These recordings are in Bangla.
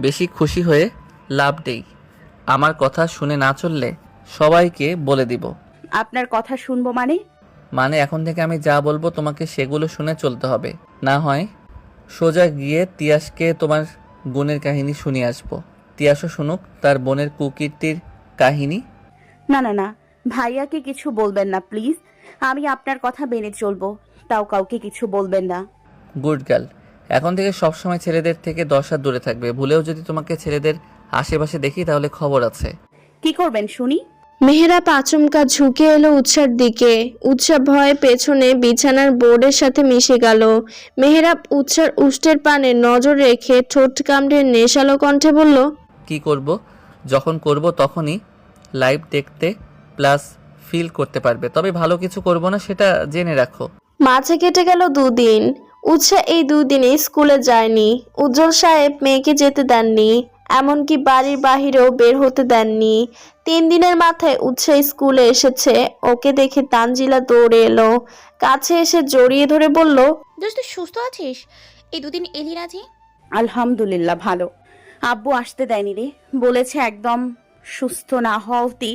বেশি খুশি হয়ে লাভ দেই। আমার কথা শুনে না চললে সবাইকে বলে দিব। আপনার কথা শুনব মানে? মানে এখন থেকে আমি যা বলব তোমাকে সেগুলো শুনে চলতে হবে। না হয় সোজা গিয়ে তিয়াসকে তোমার গুণের কাহিনী শুনিয়ে আসব। তিয়াসও শুনুক তার বোনের কুকীর্তির কাহিনী। না না না ভাইয়াকে কিছু বলবেন না প্লিজ। আমি আপনার কথা মেনে চলবো তাও কাউকে কিছু বলবেন না। গুড গার্ল এখন থেকে সবসময় ছেলেদের থেকে দশ হাত দূরে থাকবে। ভুলেও যদি তোমাকে ছেলেদের আশেপাশে দেখি তাহলে খবর আছে। কি করবেন শুনি? মেহেরাব আচমকা ঝুঁকে এলো উৎসার দিকে। উৎসা ভয়ে পেছনে বিছানার বোর্ডের সাথে মিশে গেল। মেহেরাব উৎসার উষ্টের পানে নজর রেখে ঠোঁট কামড়ে নেশালো কণ্ঠে বলল কি করব? যখন করব তখনই লাইভ দেখতে প্লাস ফিল করতে পারবে। তবে ভালো কিছু করব না সেটা জেনে রাখো। মাঝে কেটে গেল দুদিন। উৎসা এই দুদিনে স্কুলে যায়নি। উজ্জ্বল সাহেব মেয়েকে যেতে দেননি এমনকি বাড়ির বাহিরেও বের হতে দেননি। তিন দিনের মাথায় উৎসা স্কুলে এসেছে। ওকে দেখে তানজিলা দৌড়ে এলো। কাছে এসে জড়িয়ে ধরে বলল দোস্ত তুই সুস্থ আছিস? এই দুদিন এলি না যে? আলহামদুলিল্লাহ ভালো। আব্বু আসতে দেয়নি রে। বলেছে একদম সুস্থ না হওয়া অবধি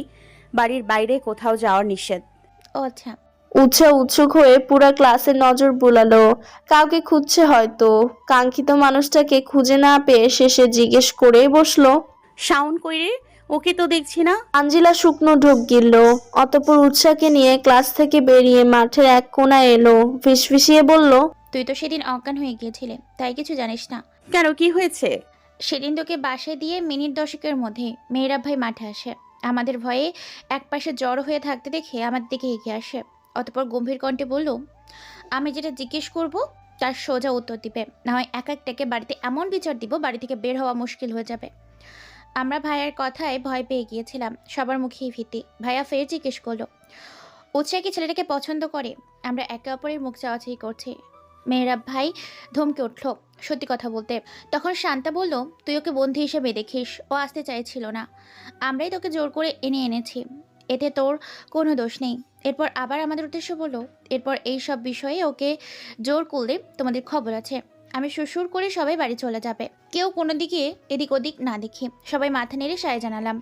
বাড়ির বাইরে কোথাও যাওয়ার নিষেধ। ও আচ্ছা। উৎসা উৎসুক হয়ে পুরা ক্লাসের নজর বুলালো। কাউকে খুঁজছে হয়তো। কাঙ্ক্ষিত মানুষটাকে খুঁজে না পেয়ে শেষে জিজ্ঞেস করেই বসল। শাউন কই রে ওকে তো দেখছি না। আঞ্জিলা শুকনো ঢোক গিলল। অতপর উৎসাকে নিয়ে ক্লাস থেকে বেরিয়ে মাঠের এক কোণায় এলো। ফিসফিসিয়ে বলল তুই তো সেদিন অজ্ঞান হয়ে গিয়েছিলে তাই কিছু জানিস না। কেন কি হয়েছে? সেদিন তোকে বাসায় দিয়ে মিনিট দশকের মধ্যে মেয়েরা ভাই মাঠে আসে। আমাদের ভয়ে একপাশে জড়ো হয়ে থাকতে দেখে আমার দিকে এগিয়ে আসে। অতপর গম্ভীর কণ্ঠে বলল, আমি যেটা জিজ্ঞেস করব, তার সোজা উত্তর দিবে। না হয় এক একটাকে বাড়িতে এমন বিচার দিব, বাড়ি থেকে বের হওয়া মুশকিল হয়ে যাবে। আমরা ভাইয়ার কথায় ভয় পেয়ে গিয়েছিলাম, সবার মুখেই ভীতি। ভাইয়া ফের জিজ্ঞেস করল, উৎসাহ কি ছেলেটাকে পছন্দ করে? আমরা একে অপরের মুখ চাওয়াচাই করছি। মেয়েরা ভাই ধমকে উঠল, সত্যি কথা বলতে। তখন শান্তা বলল, তুই ওকে বন্ধু হিসেবে দেখিস, ও আসতে চাইছিল না। আমরাই তোকে জোর করে এনে এনেছি। এতে তোর কোনো দোষ নেই। এরপর আবার আমাদের উদ্দেশ্য বলল, এরপর এই সব বিষয়ে ওকে জোর করলে তোমাদের খবর আছে। আমি শ্বশুর করে সবাই বাড়ি চলে যাবে। কেউ কোনো দিকে এদিক ওদিক না দেখে সবাই মাথা নেড়ে সায় জানালাম।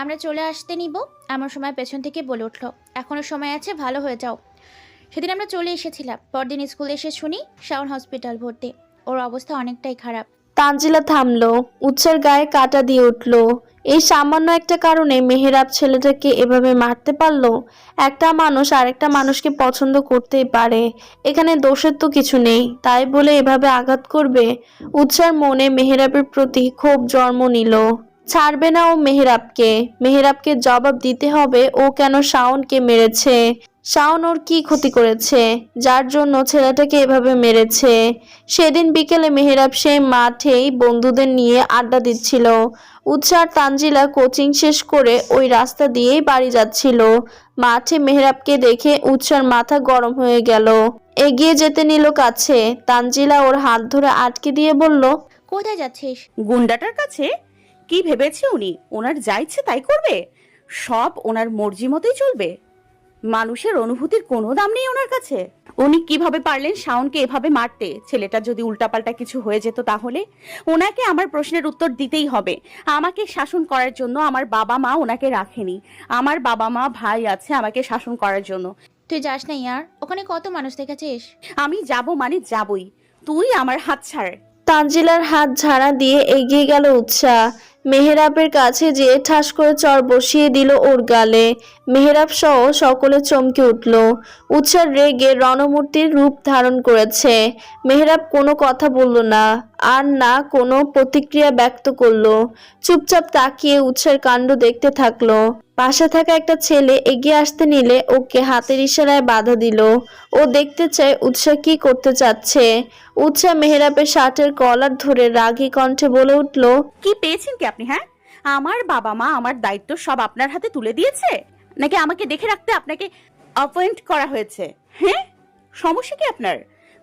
আমরা চলে আসতে নিব আমার সময় পেছন থেকে বলে উঠল এখনও সময় আছে, ভালো হয়ে যাও। সেদিন আমরা চলে এসেছিলাম। পরদিন স্কুলে এসে শুনি শাওন হসপিটাল ভর্তি। ওর অবস্থা অনেকটাই খারাপ। তানজিলা থামলো, উৎসার গায়ে কাটা দিয়ে উঠল। এই সামান্য একটা কারণে মেহেরাব ছেলেটাকে এভাবে মারতে পারল। একটা মানুষ আরেকটা মানুষকে পছন্দ করতেই পারে। এখানে দোষের তো কিছু নেই, তাই বলে এভাবে আঘাত করবে? উৎসার মনে মেহেরাবের প্রতি ক্ষোভ জন্ম নিল। ছাড়বে না ও মেহেরাবকে। মেহেরাবকে জবাব দিতে হবে ও কেন শাওনকে মেরেছে। শাওন ওর কি ক্ষতি করেছে? যার জন্য ছেলেটাকে এভাবে মেরেছে? সেদিন বিকেলে মেহেরাব সেই মাঠেই বন্ধুদের নিয়ে আড্ডা দিচ্ছিল। উৎসার তানজিলা কোচিং শেষ করে ওই রাস্তা দিয়েই বাড়ি যাচ্ছিল। মাঠে মেহেরাবকে দেখে উৎসার মাথা গরম হয়ে গেল। এগিয়ে যেতে নিল কাছে। তানজিলা ওর হাত ধরে আটকে দিয়ে বলল কোথায় যাচ্ছিস? গুন্ডাটার কাছে? কি ভেবেছে উনি? ওনার যা ইচ্ছে তাই করবে? সব ওনার মর্জি মতোই চলবে। মানুষের অনুভূতির কোনো দাম নেই ওনার কাছে। উনি কীভাবে পারলেন শাওনকে এভাবে মারতে? ছেলেটা যদি উল্টাপাল্টা কিছু হয়ে যেত তাহলে? ওনাকে আমার প্রশ্নের উত্তর দিতেই হবে। আমাকে শাসন করার জন্য আমার বাবা মা ওনাকে রাখেনি। আমার বাবা মা ভাই আছে আমাকে শাসন করার জন্য। তুই যাস না ইয়ার ওখানে কত মানুষ দেখেছিস? আমি যাব মানে যাবই। তুই আমার হাত ছাড়। তানজিলার হাত ঝাড়া দিয়ে এগিয়ে গেল উৎসাহ। মেহেরাবের কাছে যেয়ে ঠাস করে চর বসিয়ে দিল ওর গালে। মেহেরাব সহ সকলে চমকে উঠল। উৎসার রেগে রণমূর্তির রূপ ধারণ করেছে। মেহেরাব কোনো কথা বলল না, আর না কোনো প্রতিক্রিয়া ব্যক্ত করল। চুপচাপ তাকিয়ে উৎসার কাণ্ড দেখতে থাকল। পাশে থাকা একটা ছেলে এগিয়ে আসতে নিলে ওকে হাতের ইশারায় বাধা দিল। ও দেখতে চায় উৎসাহ কি করতে চাচ্ছে। উৎসাহ মেহেরাবের শার্টের কলার ধরে রাগী কণ্ঠে বলে উঠল, কি পেয়েছেন কি আপনি হ্যাঁ? আমার বাবা মা আমার দায়িত্ব সব আপনার হাতে তুলে দিয়েছে? নাকি আমাকে দেখে রাখতে আপনাকে অ্যাপয়েন্ট করা হয়েছে? হ্যাঁ? সমস্যা কি আপনার?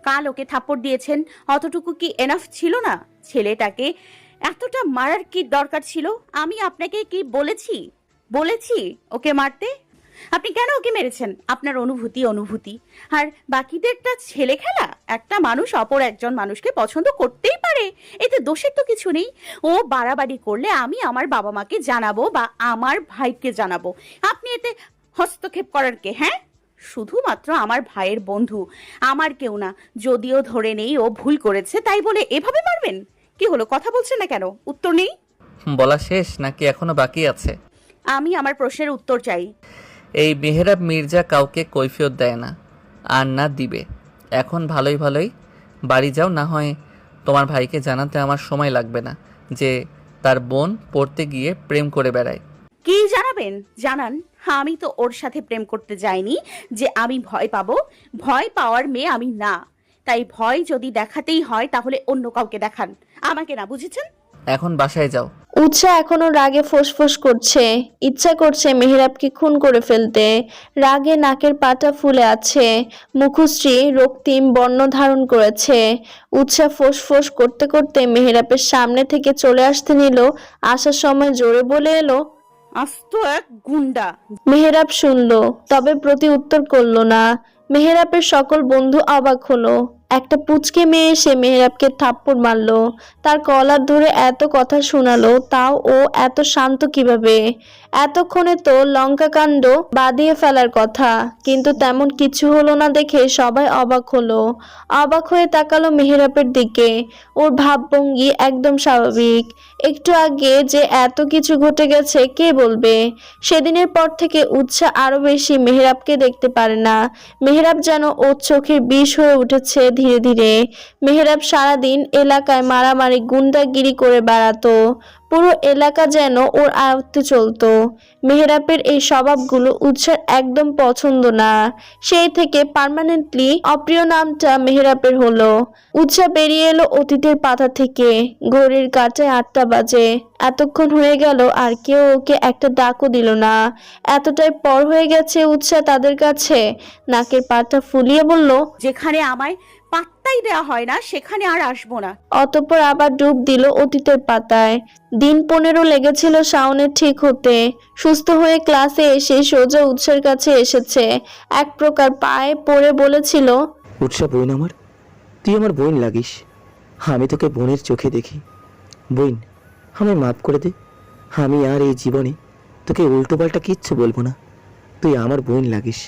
কাল ওকে থাপ্পড় দিয়েছেন, অতটুকু কি এনাফ ছিল না? ছেলেটাকে এতটা মারার কি দরকার ছিল? আমি আপনাকে কি বলেছি? বলেছি ওকে মারতে? আপনি কেন ওকে মেরেছেন? আপনার অনুভূতি অনুভূতি। আর বাকিদেরটা ছেলে খেলা একটা মানুষ অপর একজন মানুষকে পছন্দ করতেই পারে এতে দোষের তো কিছু নেই। ও বাড়াবাড়ি করলে আমি আমার বাবা মাকে জানাব বা আমার ভাইকে জানাব। আপনি এতে হস্তক্ষেপ করার কে হ্যাঁ? শুধুমাত্র আমার ভাইয়ের বন্ধু আমার কেউ না। যদিও ধরে নেই ও ভুল করেছে তাই বলে এভাবে মারবেন? কি হলো কথা বলছেন না কেন? উত্তর নেই? বলা শেষ নাকি এখনও বাকি আছে? আমি আমার প্রশ্নের উত্তর চাই। এই মেহেরাব মির্জা কাউকে কৈফিয়ত দেয় না, আর না দিবে। এখন ভালোই ভালোই, বাড়ি যাও, না হয় তোমার ভাইকে জানাতে আমার সময় লাগবে না, যে তার বোন পড়তে গিয়ে প্রেম করে বেড়ায়। কি জানাবেন? জানান, আমি তো ওর সাথে প্রেম করতে যাইনি যে আমি ভয় পাবো। ভয় পাওয়ার মেয়ে আমি না। তাই ভয় যদি দেখাতেই হয় তাহলে অন্য কাউকে দেখান। আমাকে না, বুঝেছেন? এখন বাসায় যাও। উৎসাহ এখনও রাগে ফোঁসফোঁস করছে। ইচ্ছা করছে মেহেরাবকে খুন করে ফেলতে। রাগে নাকের পাটা ফুলে আছে। মুখশ্রী রক্তিম বর্ণ ধারণ করেছে। উৎসাহ ফোঁসফোঁস করতে করতে মেহেরাবের সামনে থেকে চলে আসতে নিল। আসার সময় জোরে বলে এলো আস্ত এক গুন্ডা। মেহেরাব শুনল তবে প্রতি উত্তর করল না। মেহেরাবের সকল বন্ধু অবাক হলো। একটা পুচকে মেয়ে এসে মেহেরাবকে থাপ্পড় মারলো। তার কলার ধরে এত কথা শোনালো, তাও ও এত শান্ত কীভাবে? এতক্ষণে তো লঙ্কা কাণ্ড বাদিয়ে ফেলার কথা, কিন্তু তেমন কিছু হলো না দেখে সবাই অবাক হলো। অবাক হয়ে তাকালো মেহেরাবের দিকে। ওর ভাবভঙ্গি একদম স্বাভাবিক। একটু আগে যে এত কিছু ঘটে গেছে, কে বলবে? সেদিনের পর থেকে উৎসাহ আরও বেশি মেহেরাবকে দেখতে পারে না। মেহেরাব যেন ওর চোখের বিষ হয়ে উঠেছে ধীরে ধীরে মেহরাব সারাদিন এলাকায় মারামারি গুন্ডাগিরি করে বেড়াতো। পুরো এলাকা যেন ওর আয়ত্তে চলতো। মেহেরাবের এই স্বভাবগুলো উৎসার একদম পছন্দ না। সেই থেকে পার্মানেন্টলি অপ্রিয় নামটা মেহেরাবের হলো। উৎসাহ বেরিয়ে এলো অতীতের পাতা থেকে। ঘড়ির কাঁটায় আটটা বাজে। এতক্ষণ হয়ে গেল আর কেউ ওকে একটা ডাকও দিল না। এতটাই পর হয়ে গেছে উৎসাহ তাদের কাছে। নাকের পাটা ফুলিয়ে বলল, যেখানে আমায় পাত্তাই দেওয়া হয় না সেখানে আর আসব না। অতঃপর আবার ডুব দিল অতীতের পাতায়। দিন পনেরো লেগেছিল শাওনের ঠিক হতে। সুস্থ হয়ে ক্লাসে এসে সোজা উৎসের কাছে এসেছে। এক প্রকার পায়ে পড়ে বলেছিল উৎসা বোন আমার তুই আমার বোন লাগিস। আমি তোকে বোনের চোখে দেখি। বোন আমায় মাফ করে দে। আমি আর এই জীবনে তোকে উল্টোপাল্টা কিচ্ছু বলব না। তুই আমার বোন লাগিস।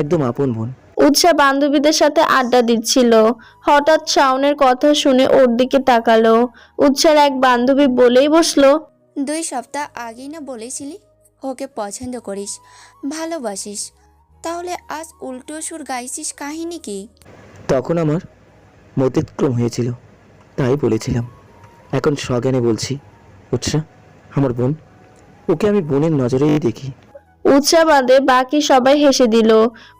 একদম আপন বোন। উৎসা বান্ধবীদের সাথে আড্ডা দিচ্ছিল। হঠাৎ শাওনের কথা শুনে ওর দিকে তাকালো। উৎসার এক বান্ধবী বলেই বসল দুই সপ্তাহ আগেই না বলেছিলি? ওকে পছন্দ করিস ভালোবাসিস। তাহলে আজ উল্টো সুর গাইছিস কাহিনী কি? তখন আমার মতিক্রম হয়েছিল তাই বলেছিলাম। এখন সজ্ঞানে বলছি উৎসা আমার বোন ওকে আমি বোনের নজরেই দেখি। উৎসাহ বাদে বাকি সবাই হেসে দিল।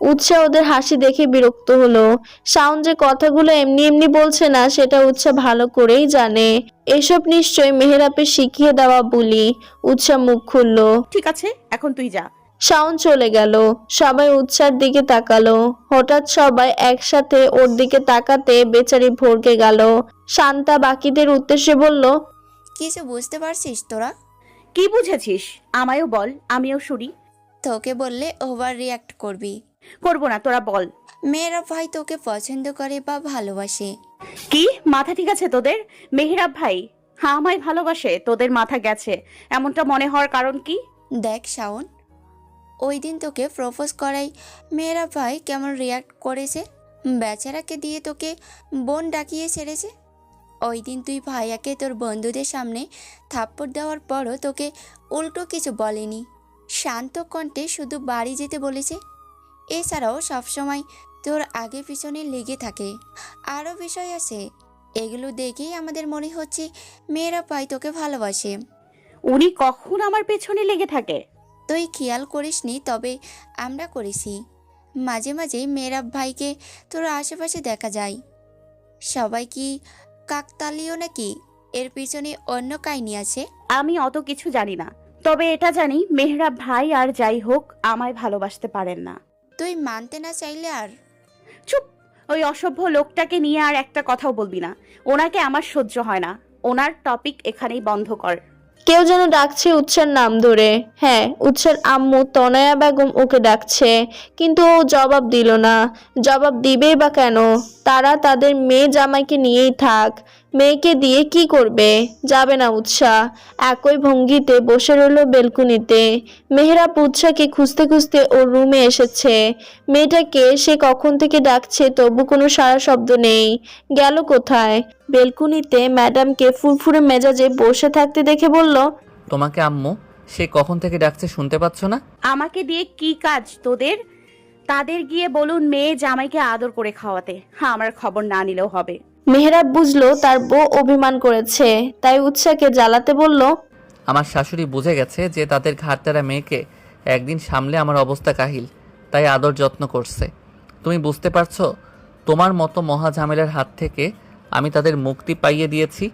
উৎসাহ ওদের হাসি দেখে বিরক্ত হলো। শাওন যে কথাগুলো এমনি এমনি বলছে না সেটা উৎসাহ ভালো করেই জানে। এসব নিশ্চয় মেহেরাপে শিখিয়ে দেওয়া বলি। উৎসাহ মুখ খুললো। ঠিক আছে এখন তুই যা। শাওন চলে গেল। সবাই উৎসার দিকে তাকালো। হঠাৎ সবাই একসাথে ওর দিকে তাকাতে বেচারি ভরকে গেল। শান্তা বাকিদের উদ্দেশ্যে বলল কিছু বুঝতে পারছিস তোরা? কি বুঝেছিস? আমায়ও বল আমিও শুনি। তোকে বললে ওভার রিয়াক্ট করবি। করব না তোরা বল। মেয়েরা ভাই তোকে পছন্দ করে বা ভালোবাসে। কি? মাথা ঠিক আছে তোদের? মেহরাব ভাই হ্যাঁ আমায় ভালোবাসে তোদের মাথা গেছে। এমনটা মনে হওয়ার কারণ কি? দেখ শাওন ওই দিন তোকে প্রপোজ করাই। মেয়েরা ভাই কেমন রিয়াক্ট করেছে? বেচারাকে দিয়ে তোকে বোন ডাকিয়ে ছেড়েছে? ওই দিন তুই ভাইয়াকে তোর বন্ধুদের সামনে থাপ্পড় দেওয়ার পরও তোকে উল্টো কিছু বলেনি। শান্ত কণ্ঠে শুধু বাড়ি যেতে বলেছে। এছাড়াও সবসময় তোর আগে পিছনে লেগে থাকে। আরও বিষয় আছে এগুলো দেখেই আমাদের মনে হচ্ছে মেয়েরা ভাই তোকে ভালোবাসে। উনি কখন আমার পেছনে লেগে থাকে? তুই খেয়াল করিসনি তবে আমরা করেছি। মাঝে মাঝে মেয়েরা ভাইকে তোর আশেপাশে দেখা যায়। সবাই কি কাকতালীয় নাকি? এর পিছনে অন্য কাহিনী আছে? আমি অত কিছু জানি না। তবে এটা জানি মেহরা ভাই আর যাই হোক আমায় ভালোবাসতে পারেন না। তুই মানতে না চাইলে আর? চুপ! ওই অসভ্য লোকটাকে নিয়ে আর একটা কথাও বলবি না। ওনাকে আমার সহ্য হয় না। ওনার টপিক এখানেই বন্ধ কর। কেউ যেন ডাকছে উৎসার নাম ধরে। হ্যাঁ উৎসার আম্মু তনয়া বেগম ওকে ডাকছে কিন্তু ও জবাব দিল না। জবাব দিবেই বা কেন? তারা তাদের মেয়ে জামাইকে নিয়েই থাক। মেয়েকে দিয়ে কি করবে? যাবে না উৎসাহ একই ভঙ্গিতে বসে রইল বেলকুনিতে। মেহরাব উৎসাকে খুঁজতে খুঁজতে ওর রুমে এসেছে। মেয়েটাকে সে কখন থেকে ডাকছে তবু কোনো সারা শব্দ নেই। গেল কোথায়? বেলকুনিতে ম্যাডামকে ফুরফুরে মেজাজে বসে থাকতে দেখে বলল তোমাকে আম্মু সে কখন থেকে ডাকছে শুনতে পাচ্ছ না? আমাকে দিয়ে কি কাজ তোদের? তাদের গিয়ে বলুন মেয়ে জামাইকে আদর করে খাওয়াতে। হ্যাঁ আমার খবর না নিলেও হবে। মেহরাব বুঝলো তার বউ অভিমান করেছে। তাই উৎসাকে জ্বালাতে বলল আমার শাশুড়ি বুঝে গেছে যে তাদের ঘাটতারা মেয়েকে একদিন সামলে আমার অবস্থা কাহিল তাই আদর যত্ন করছে। তুমি বুঝতে পারছ তোমার মতো মহা ঝামেলার হাত থেকে আমি তাদের মুক্তি পাইয়ে দিয়েছি?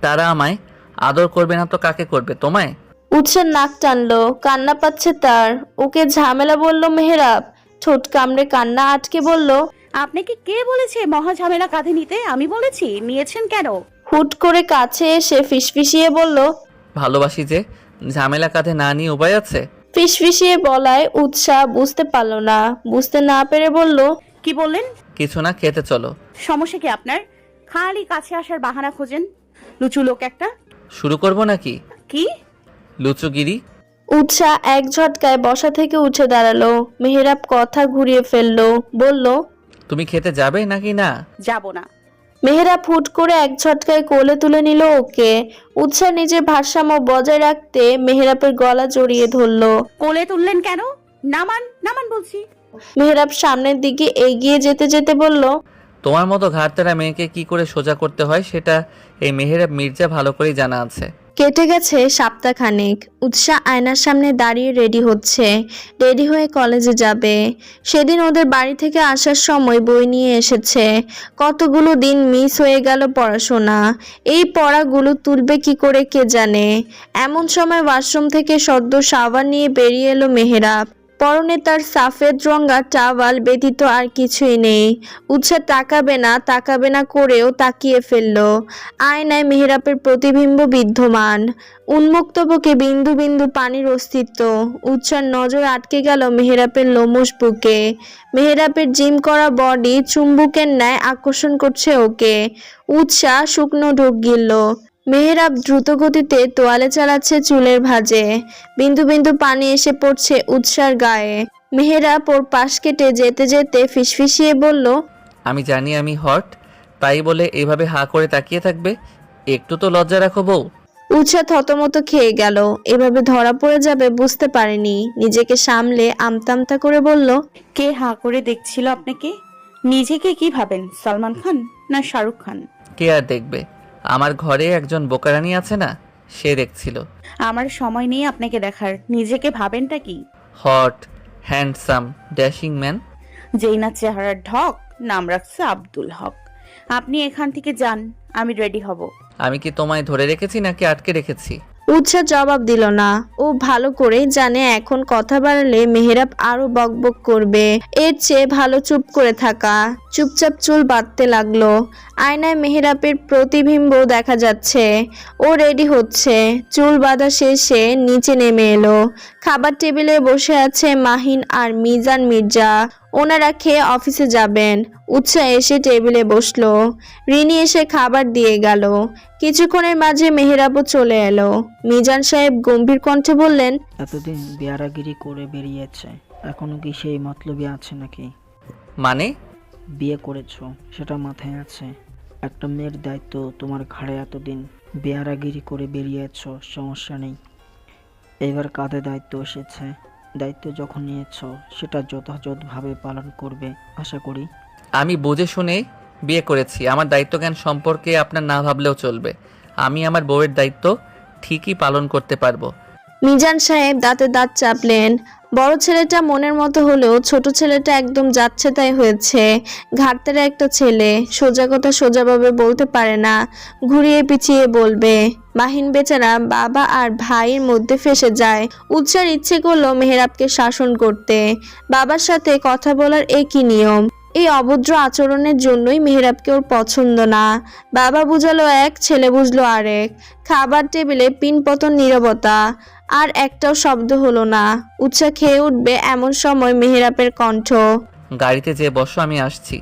তারা আমায় আদর করবে না তো কাকে করবে তোমায়? উৎসের নাক টানলো কান্না পাচ্ছে তার। ওকে ঝামেলা বলল মেহরাব ঠোঁট কামড়ে কান্না আটকে বলল আপনাকে কে বলেছে মহা ঝামেলা কাঁধে নিতে? আমি বলেছি নিয়েছেন কেন? হুট করে কাছে এসে ফিসফিসিয়ে বলল ভালোবাসি যে ঝামেলা কাঁধে না নিয়ে উপায় আছে? ফিসফিসিয়ে বলায় উৎসাহ বুঝতে পারল না বুঝতে না পেরে বলল কি বললেন? কিছু না খেতে চলো। সমস্যা কি আপনার? খালি কাছে আসার বাহানা খোঁজেন? লুচু লোক একটা? শুরু করব নাকি? কি? লুচুগিরি। উৎসাহ এক ঝটকায় বসা থেকে উঠে দাঁড়াল। মেহেরাব কথা ঘুরিয়ে ফেলল বলল তুমি খেতে যাবে নাকি না? যাব না। মেহেরাব হুট করে এক ঝটকায় কোলে তুলে নিল ওকে। উৎসাহ নিজের ভারসাম্য বজায় রাখতে মেহেরাবের গলা জড়িয়ে ধরলো। কোলে তুললেন কেন? নামান নামান বলছি। মেহেরাব সামনের দিকে এগিয়ে যেতে যেতে বলল তোমার মতো ঘাটতারা মেয়েকে কি করে সোজা করতে হয় সেটা এই মেহেরাব মির্জা ভালো করেই জানা আছে। কেটে গেছে সপ্তাহখানেক। উৎসা আয়নার সামনে দাঁড়িয়ে রেডি হচ্ছে। রেডি হয়ে কলেজে যাবে। সেদিন ওদের বাড়ি থেকে আসার সময় বই নিয়ে এসেছে। কতগুলো দিন মিস হয়ে গেল পড়াশোনা। এই পড়াগুলো তুলবে কি করে কে জানে? এমন সময় ওয়াশরুম থেকে সদ্য সাবান নিয়ে বেরিয়ে এলো মেহেরাব। পরনে তার সাফেদ রঙা টাওয়াল ব্যতীত আর কিছুই নেই। উৎসাহ তাকাবে না তাকাবে না করেও তাকিয়ে ফেলল। আয়নায় মেহেরাপের প্রতিবিম্ব বিদ্যমান। উন্মুক্ত বুকে বিন্দু বিন্দু পানির অস্তিত্ব। উৎসার নজর আটকে গেল মেহেরাপের লোমশ বুকে। মেহেরাপের জিম করা বডি চুম্বুকের ন্যায় আকর্ষণ করছে ওকে। উৎসাহ শুকনো ঢোক গিলল। মেহেরাব দ্রুত গতিতে তোয়ালে চালাচ্ছে চুলের ভাঁজে। বিন্দু বিন্দু পানি এসে পড়ছে উৎসার গায়ে। মেহেরাব ওর পাশ কেটে যেতে যেতে ফিসফিসিয়ে বলল আমি জানি আমি হট তাই বলে এভাবে হা করে তাকিয়ে থাকবে? একটু তো লজ্জা রাখো বউ। উৎসাহ থতমত খেয়ে গেল। এভাবে ধরা পড়ে যাবে বুঝতে পারেনি। নিজেকে সামলে আমতামতা করে বলল কে হা করে দেখছিল আপনাকে? নিজেকে কি ভাবেন সালমান খান না শাহরুখ খান? কে আর দেখবে? আমার ঘরে একজন বোকারানি আছে না সে দেখছিল। আমার সময় নেই আপনাকে দেখার। নিজেকে ভাবেনটা কি? Hot handsome dashing man. যেই না চেহারার ঢক নাম রাখছে আব্দুল হক। আপনি এখান থেকে যান আমি রেডি হব। আমি কি তোমায় ধরে রেখেছি নাকি আটকে রেখেছি? উৎসাহ জবাব দিল না। ও ভালো করেই জানে এখন কথা বাড়ালে মেহেরাব আরও বকবক করবে। এর চেয়ে ভালো চুপ করে থাকা। চুপচাপ চুল বাঁধতে লাগল। আয়নায় মেহেরাবের প্রতিবিম্ব দেখা যাচ্ছে। ও রেডি হচ্ছে। চুল বাঁধা শেষে নিচে নেমে এলো। খাবার টেবিলে বসে আছে মাহিন আর মিজান মির্জা। ওনারা খেয়ে অফিসে যাবেন। উৎসাহ এসে টেবিলে বসল। রিনি এসে খাবার দিয়ে গেল। কিছুক্ষণের মাঝে মেহেরাবু চলে এলো। মিজান সাহেব গম্ভীর কণ্ঠে বললেন এতদিন বেয়ারাগিরি করে বেরিয়েছে। এখনও কি সেই মতলবই আছে নাকি? মানে? বিয়ে করেছ সেটা মাথায় আছে। একটা মেয়ের দায়িত্ব তোমার ঘাড়ে এতদিন বেয়ারাগিরি করে বেরিয়েছ সমস্যা নেই। এবার কাঁধে দায়িত্ব এসেছে? দায়িত্ব যখন নিয়েছ সেটা যথাযথভাবে পালন করবে আশা করি। আমি বুঝে শুনে বিয়ে করেছি। আমার দায়িত্ব জ্ঞান সম্পর্কে আপনার না ভাবলেও চলবে। আমি আমার বউয়ের দায়িত্ব ঠিকই পালন করতে পারব। মিজান সাহেব দাঁতে দাঁত চাপলেন। বড় ছেলেটা মনের মতো হলেও ছোট ছেলেটা একদম যাচ্ছে তাই হয়েছে। ঘাটতের একটা ছেলে সোজা কথা সোজাভাবে বলতে পারে না। ঘুরিয়ে পিছিয়ে বলবে মাহিন বেচারা বাবা আর ভাইয়ের মধ্যে ফেসে যায়। উৎসার ইচ্ছে করল মেহেরাবকে শাসন করতে। বাবার সাথে কথা বলার একই নিয়ম। এই অভদ্র আচরণের জন্যই মেহেরাবকে ওর পছন্দ না। বাবা বুঝালো এক, ছেলে বুঝলো আরেক। খাবার টেবিলে পিনপতন নীরবতা। আর একটাও শব্দ হলো না। উৎসা খেয়ে উঠবে এমন সময় মেহেরাবের কণ্ঠ। গাড়িতে যে বসো, আমি আসছি।